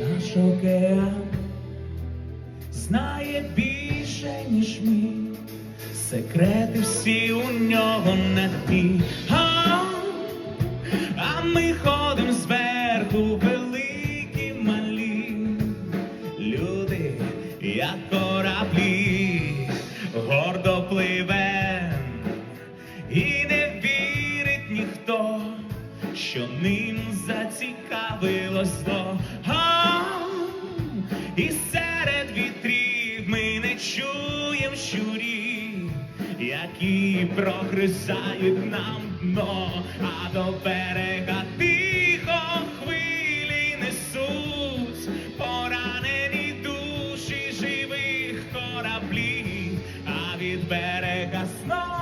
Наш океан знає більше, ніж ми. Секрети всі у нього на дні. А, а ми ходим зверху, великі малі. Люди, як кораблі, гордо пливем, і не вірить ніхто, що ним зацікавилось зло і серед вітрів ми не чуєм щурі, які прогризають нам дно, а до берега тихо хвилі несуть поранені душі живих кораблів, а від берега знов.